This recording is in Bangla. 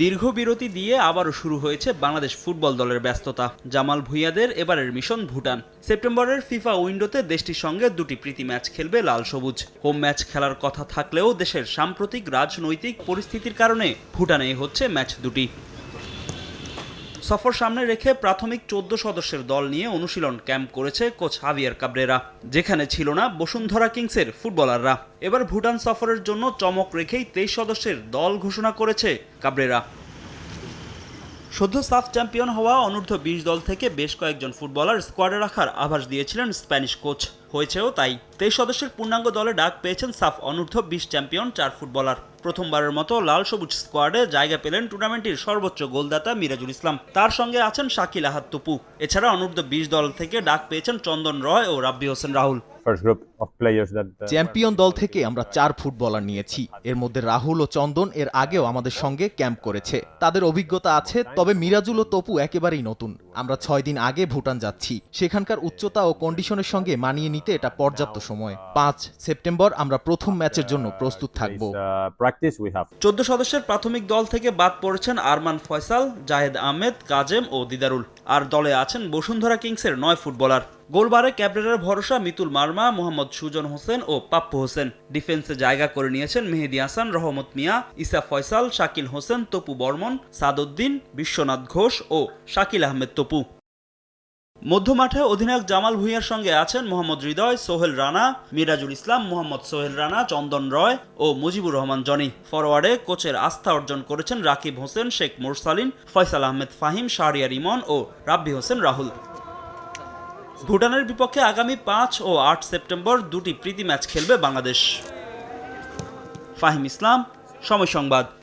দীর্ঘ বিরতি দিয়ে আবারও শুরু হয়েছে বাংলাদেশ ফুটবল দলের ব্যস্ততা। জামাল ভুঁইয়াদের এবারের মিশন ভুটান। সেপ্টেম্বরের ফিফা উইন্ডোতে দেশটির সঙ্গে দুটি প্রীতি ম্যাচ খেলবে লাল সবুজ। হোম ম্যাচ খেলার কথা থাকলেও দেশের সাম্প্রতিক রাজনৈতিক পরিস্থিতির কারণে ভুটানেই হচ্ছে ম্যাচ দুটি। সফর সামনে রেখে প্রাথমিক চোদ্দ সদস্যের দল নিয়ে অনুশীলন ক্যাম্প করেছে কোচ হাভিয়ার কাবরেরা, যেখানে ছিল না বসুন্ধরা কিংসের ফুটবলাররা। এবার ভুটান সফরের জন্য চমক রেখেই তেইশ সদস্যের দল ঘোষণা করেছে কাবরেরা। সদ্য সাফ চ্যাম্পিয়ন হওয়া অনূর্ধ্ব বিশ দল থেকে বেশ কয়েকজন ফুটবলার স্কোয়াডে রাখার আভাস দিয়েছিলেন স্প্যানিশ কোচ। হয়েছেও তাই। তেইশ সদস্যের পূর্ণাঙ্গ দলে ডাক পেয়েছেন সাফ অনূর্ধ্ব বিশ চ্যাম্পিয়ন চার ফুটবলার। প্রথমবারের মতো লাল সবুজ স্কোয়াডে জায়গা পেলেন টুর্নামেন্টের সর্বোচ্চ গোলদাতা মিরাজুল ইসলাম। তার সঙ্গে আছেন শাকিল আহাদ তুপু। এছাড়া অনূর্ধ্ব বিশ দল থেকে ডাক পেয়েছেন চন্দন রয় ও রাব্বি হোসেন রাহুল। Uh, চ্যাম্পিয়ন দল থেকে আমরা চার ফুটবলার নিয়েছি। এর মধ্যে রাহুল ও চন্দন এর আগেও আমাদের সঙ্গে ক্যাম্প করেছে। তাদের অভিজ্ঞতা আছে তবে মিরাজুল ও তপু একেবারেই নতুন। আমরা ছয় দিন আগে ভুটান যাচ্ছি। সেখানকার উচ্চতা ও কন্ডিশনের সঙ্গে মানিয়ে নিতে এটা পর্যাপ্ত সময়। পাঁচ সেপ্টেম্বর আমরা প্রথম ম্যাচের জন্য প্রস্তুত থাকব। Uh, চোদ্দ সদস্যের প্রাথমিক দল থেকে বাদ পড়েছেন আরমান ফয়সাল জাহেদ আহমেদ কাজেম ও দিদারুল। আর দলে আছেন বসুন্ধরা কিংসের নয় ফুটবলার। গোলবারে ক্যাবরেরার ভরসা মিতুল মার্মা মোহাম্মদ সুজন হোসেন ও পাপ্পু হোসেন। ডিফেন্সে জায়গা করে নিয়েছেন মেহেদি হাসান রহমত মিয়া ইসা ফয়সাল শাকিল হোসেন তপু বর্মন সাদউদ্দিন বিশ্বনাথ ঘোষ ও শাকিল আহমেদ তপু। মধ্যমাঠে অধিনায়ক জামাল ভুঁইয়ার সঙ্গে আছেন মোহাম্মদ হৃদয়, সোহেল রানা, মিরাজুল ইসলাম, মোহাম্মদ সোহেল রানা, চন্দন রয় ও মুজিবুর রহমান জনি। ফরওয়ার্ডে কোচের আস্থা অর্জন করেছেন রাকিব হোসেন, শেখ মোরসালিন, ফয়সাল আহমেদ ফাহিম শাহরিয়ার ইমন ও রাব্বি হোসেন রাহুল। ভুটানের বিপক্ষে আগামী পাঁচ ও আট সেপ্টেম্বর দুটি প্রীতি ম্যাচ খেলবে বাংলাদেশ। ফাহিম ইসলাম, সময় সংবাদ।